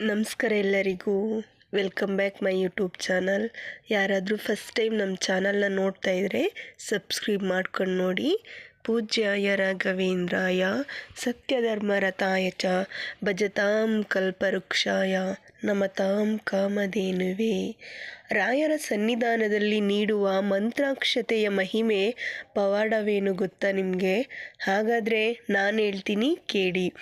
ನಮಸ್ಕಾರ ಎಲ್ಲರಿಗೂ. Welcome back my YouTube channel ಯಾರಾದರೂ ಫಸ್ಟ್ ಟೈಮ್ ನಮ್ಮ ಚಾನಲ್ನ ನೋಡ್ತಾ ಇದ್ದರೆ ಸಬ್ಸ್ಕ್ರೈಬ್ ಮಾಡ್ಕೊಂಡು ನೋಡಿ. ಪೂಜ್ಯಾಯ ರಾಘವೇಂದ್ರಾಯ ಸತ್ಯಧರ್ಮರತಾಯ ಚ ಭಜತಾಂ ಕಲ್ಪವೃಕ್ಷಾಯ. ನಮತಾಂ ಕಾಮಧೇನುವೆ. ರಾಯರ ಸನ್ನಿಧಾನದಲ್ಲಿ ನೀಡುವ ಮಂತ್ರಾಕ್ಷತೆಯ ಮಹಿಮೆ ಪವಾಡವೇನು ಗೊತ್ತಾ ನಿಮಗೆ? ಹಾಗಾದರೆ ನಾನು ಹೇಳ್ತೀನಿ ಕೇಳಿ.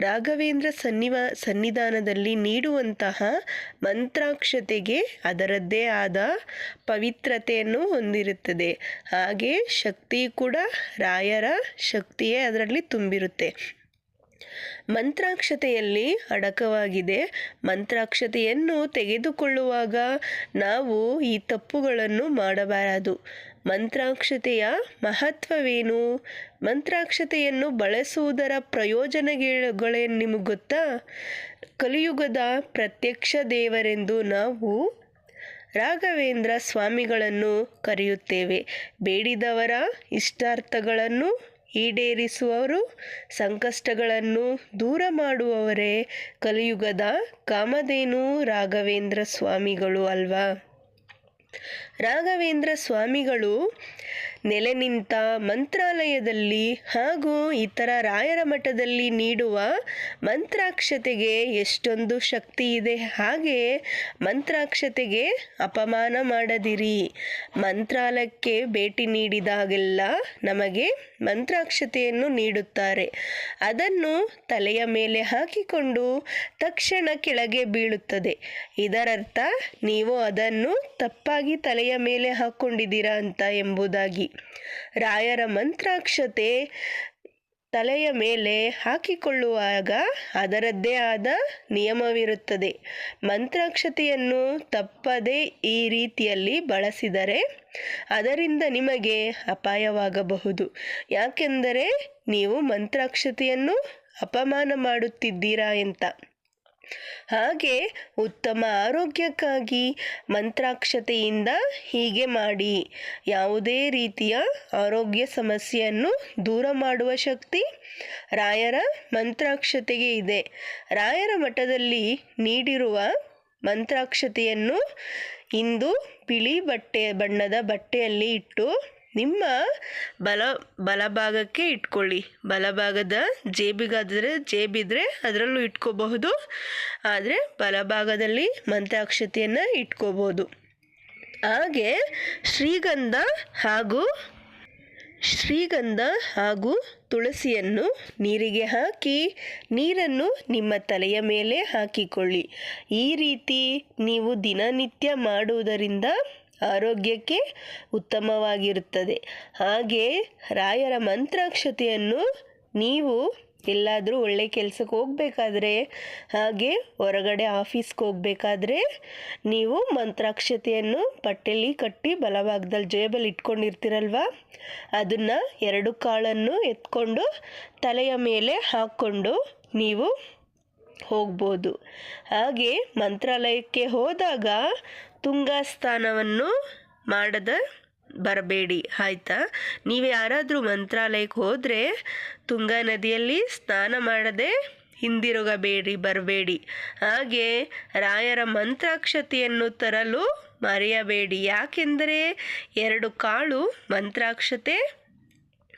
ರಾಘವೇಂದ್ರ ಸನ್ನಿವ, ಸನ್ನಿಧಾನದಲ್ಲಿ ನೀಡುವಂತಹ ಮಂತ್ರಾಕ್ಷತೆಗೆ ಅದರದ್ದೇ ಆದ ಪವಿತ್ರತೆಯನ್ನು ಹೊಂದಿರುತ್ತದೆ. ಹಾಗೆ ಶಕ್ತಿ ಕೂಡ ರಾಯರ ಶಕ್ತಿಯೇ ಅದರಲ್ಲಿ ತುಂಬಿರುತ್ತೆ. ಮಂತ್ರಾಕ್ಷತೆಯಲ್ಲಿ ಅಡಕವಾಗಿದೆ. ಮಂತ್ರಾಕ್ಷತೆಯನ್ನು ತೆಗೆದುಕೊಳ್ಳುವಾಗ ನಾವು ಈ ತಪ್ಪುಗಳನ್ನು ಮಾಡಬಾರದು. ಮಂತ್ರಾಕ್ಷತೆಯ ಮಹತ್ವವೇನು? ಮಂತ್ರಾಕ್ಷತೆಯನ್ನು ಬಳಸುವುದರ ಪ್ರಯೋಜನಗಳೇನು ನಿಮಗೆ ಗೊತ್ತಾ? ಕಲಿಯುಗದ ಪ್ರತ್ಯಕ್ಷ ದೇವರೆಂದು ನಾವು ರಾಘವೇಂದ್ರ ಸ್ವಾಮಿಗಳನ್ನು ಕರೆಯುತ್ತೇವೆ. ಬೇಡಿದವರ ಇಷ್ಟಾರ್ಥಗಳನ್ನು ಈಡೇರಿಸುವವರು ಸಂಕಷ್ಟಗಳನ್ನು ದೂರ ಮಾಡುವವರೇ ಕಲಿಯುಗದ ಕಾಮಧೇನು ರಾಘವೇಂದ್ರ ಸ್ವಾಮಿಗಳು ಅಲ್ವಾ? ರಾಘವೇಂದ್ರ ಸ್ವಾಮಿಗಳು ನೆಲೆ ನಿಂತ ಮಂತ್ರಾಲಯದಲ್ಲಿ ಹಾಗೂ ಇತರ ರಾಯರ ಮಠದಲ್ಲಿ ನೀಡುವ ಮಂತ್ರಾಕ್ಷತೆಗೆ ಎಷ್ಟೊಂದು ಶಕ್ತಿ ಇದೆ, ಹಾಗೆ ಮಂತ್ರಾಕ್ಷತೆಗೆ ಅಪಮಾನ ಮಾಡದಿರಿ. ಮಂತ್ರಾಲಯಕ್ಕೆ ಭೇಟಿ ನೀಡಿದಾಗೆಲ್ಲ ನಮಗೆ ಮಂತ್ರಾಕ್ಷತೆಯನ್ನು ನೀಡುತ್ತಾರೆ. ಅದನ್ನು ತಲೆಯ ಮೇಲೆ ಹಾಕಿಕೊಂಡು ತಕ್ಷಣ ಕೆಳಗೆ ಬೀಳುತ್ತದೆ. ಇದರರ್ಥ, ನೀವು ಅದನ್ನು ತಪ್ಪಾಗಿ ತಲೆಯ ಮೇಲೆ ಹಾಕ್ಕೊಂಡಿದ್ದೀರಾ ಅಂತ ಎಂಬುದಾಗಿ. ರಾಯರ ಮಂತ್ರಾಕ್ಷತೆ ತಲೆಯ ಮೇಲೆ ಹಾಕಿಕೊಳ್ಳುವಾಗ ಅದರದ್ದೇ ಆದ ನಿಯಮವಿರುತ್ತದೆ. ಮಂತ್ರಾಕ್ಷತೆಯನ್ನು ತಪ್ಪದೇ ಈ ರೀತಿಯಲ್ಲಿ ಬಳಸಿದರೆ ಅದರಿಂದ ನಿಮಗೆ ಅಪಾಯವಾಗಬಹುದು. ಯಾಕೆಂದರೆ ನೀವು ಮಂತ್ರಾಕ್ಷತೆಯನ್ನು ಅಪಮಾನ ಮಾಡುತ್ತಿದ್ದೀರಾ ಅಂತ. ಹಾಗೆ ಉತ್ತಮ ಆರೋಗ್ಯಕ್ಕಾಗಿ ಮಂತ್ರಾಕ್ಷತೆಯಿಂದ ಹೀಗೆ ಮಾಡಿ. ಯಾವುದೇ ರೀತಿಯ ಆರೋಗ್ಯ ಸಮಸ್ಯೆಯನ್ನು ದೂರ ಮಾಡುವ ಶಕ್ತಿ ರಾಯರ ಮಂತ್ರಾಕ್ಷತೆಗೆ ಇದೆ. ರಾಯರ ಮಠದಲ್ಲಿ ನೀಡಿರುವ ಮಂತ್ರಾಕ್ಷತೆಯನ್ನು ಇಂದು ಬಿಳಿ ಬಟ್ಟೆ, ಬಣ್ಣದ ಬಟ್ಟೆಯಲ್ಲಿ ಇಟ್ಟು ನಿಮ್ಮ ಬಲ, ಬಲಭಾಗಕ್ಕೆ ಇಟ್ಕೊಳ್ಳಿ. ಬಲಭಾಗದ ಜೇಬಿಗಾದರೆ, ಜೇಬಿದ್ರೆ ಅದರಲ್ಲೂ ಇಟ್ಕೋಬಹುದು. ಆದರೆ ಬಲಭಾಗದಲ್ಲಿ ಮಂತ್ರಾಕ್ಷತೆಯನ್ನು ಇಟ್ಕೋಬಹುದು. ಹಾಗೆ ಶ್ರೀಗಂಧ ಹಾಗೂ ಶ್ರೀಗಂಧ ಹಾಗೂ ತುಳಸಿಯನ್ನು ನೀರಿಗೆ ಹಾಕಿ, ನೀರನ್ನು ನಿಮ್ಮ ತಲೆಯ ಮೇಲೆ ಹಾಕಿಕೊಳ್ಳಿ. ಈ ರೀತಿ ನೀವು ದಿನನಿತ್ಯ ಮಾಡುವುದರಿಂದ ಆರೋಗ್ಯಕ್ಕೆ ಉತ್ತಮವಾಗಿರುತ್ತದೆ. ಹಾಗೆ ರಾಯರ ಮಂತ್ರಾಕ್ಷತೆಯನ್ನು ನೀವು ಎಲ್ಲಾದರೂ ಒಳ್ಳೆ ಕೆಲಸಕ್ಕೆ ಹೋಗಬೇಕಾದ್ರೆ, ಹಾಗೆ ಹೊರಗಡೆ ಆಫೀಸ್ಗೆ ಹೋಗಬೇಕಾದ್ರೆ ನೀವು ಮಂತ್ರಾಕ್ಷತೆಯನ್ನು ಪಟ್ಟೆಲಿ ಕಟ್ಟಿ ಬಲಭಾಗದಲ್ಲಿ ಜೇಬಲ್ಲಿ ಇಟ್ಕೊಂಡಿರ್ತೀರಲ್ವ? ಅದನ್ನು ಎರಡು ಕಾಳನ್ನು ಎತ್ಕೊಂಡು ತಲೆಯ ಮೇಲೆ ಹಾಕ್ಕೊಂಡು ನೀವು ಹೋಗ್ಬೋದು. ಹಾಗೆ ಮಂತ್ರಾಲಯಕ್ಕೆ ಹೋದಾಗ ತುಂಗಾ ಸ್ನಾನವನ್ನು ಮಾಡದ ಬರಬೇಡಿ. ಆಯ್ತಾ? ನೀವು ಯಾರಾದರೂ ಮಂತ್ರಾಲಯಕ್ಕೆ ಹೋದರೆ ತುಂಗಾ ನದಿಯಲ್ಲಿ ಸ್ನಾನ ಮಾಡದೆ ಹಿಂದಿರುಗಬೇಡಿ, ಬರಬೇಡಿ. ಹಾಗೆ ರಾಯರ ಮಂತ್ರಾಕ್ಷತೆಯನ್ನು ತರಲು ಮರೆಯಬೇಡಿ. ಯಾಕೆಂದರೆ ಎರಡು ಕಾಳು ಮಂತ್ರಾಕ್ಷತೆ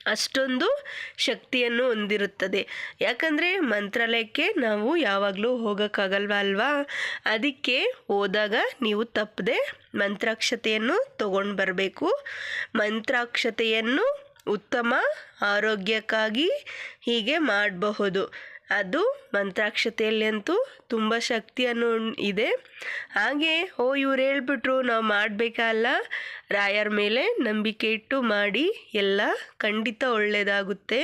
ಅಷ್ಟೊಂದು ಶಕ್ತಿಯನ್ನು ಹೊಂದಿರುತ್ತದೆ. ಯಾಕಂದರೆ ಮಂತ್ರಾಲಯಕ್ಕೆ ನಾವು ಯಾವಾಗಲೂ ಹೋಗೋಕ್ಕಾಗಲ್ವ ಅಲ್ವಾ? ಅದಕ್ಕೆ ಹೋದಾಗ ನೀವು ತಪ್ಪದೆ ಮಂತ್ರಾಕ್ಷತೆಯನ್ನು ತಗೊಂಡು ಬರಬೇಕು. ಮಂತ್ರಾಕ್ಷತೆಯನ್ನು ಉತ್ತಮ, ಆರೋಗ್ಯಕ್ಕಾಗಿ ಹೀಗೆ ಮಾಡಬಹುದು. ಅದು ಮಂತ್ರಾಕ್ಷತೆಯಲ್ಲಿ ಅಂತೂ ತುಂಬ ಶಕ್ತಿಯನ್ನು ಇದೆ. ಹಾಗೆ, ಓ, ಇವ್ರು ಹೇಳ್ಬಿಟ್ರು ನಾವು ಮಾಡಬೇಕಲ್ಲ ರಾಯರ ಮೇಲೆ ನಂಬಿಕೆ ಇಟ್ಟು ಮಾಡಿ ಎಲ್ಲ ಖಂಡಿತ ಒಳ್ಳೆಯದಾಗುತ್ತೆ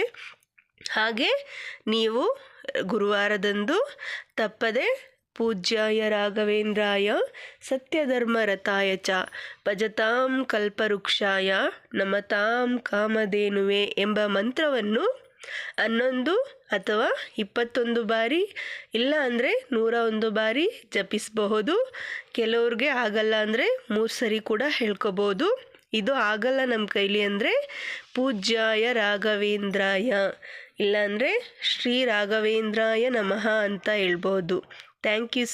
ಹಾಗೆ, ನೀವು ಗುರುವಾರದಂದು ತಪ್ಪದೆ ಪೂಜ್ಯಾಯ ರಾಘವೇಂದ್ರಾಯ ಸತ್ಯಧರ್ಮರತಾಯ ಚ ಭಜತಾಂ ಕಲ್ಪವೃಕ್ಷಾಯ ನಮತಾಂ ಕಾಮಧೇನುವೆ ಎಂಬ ಮಂತ್ರವನ್ನು ಹನ್ನೊಂದು ಅಥವಾ ಇಪ್ಪತ್ತೊಂದು ಬಾರಿ, ಇಲ್ಲ ಅಂದರೆ ನೂರ ಒಂದು ಬಾರಿ ಜಪಿಸಬಹುದು. ಕೆಲವ್ರಿಗೆ ಆಗಲ್ಲ ಅಂದರೆ ಮೂರು ಸರಿ ಕೂಡ ಹೇಳ್ಕೊಬೋದು ಇದು ಆಗಲ್ಲ ನಮ್ಮ ಕೈಲಿ ಅಂದರೆ ಪೂಜ್ಯಾಯ ರಾಘವೇಂದ್ರಾಯ ಇಲ್ಲಾಂದರೆ ಶ್ರೀ ರಾಘವೇಂದ್ರಾಯ ನಮಃ ಅಂತ ಹೇಳ್ಬೋದು ಥ್ಯಾಂಕ್ ಯು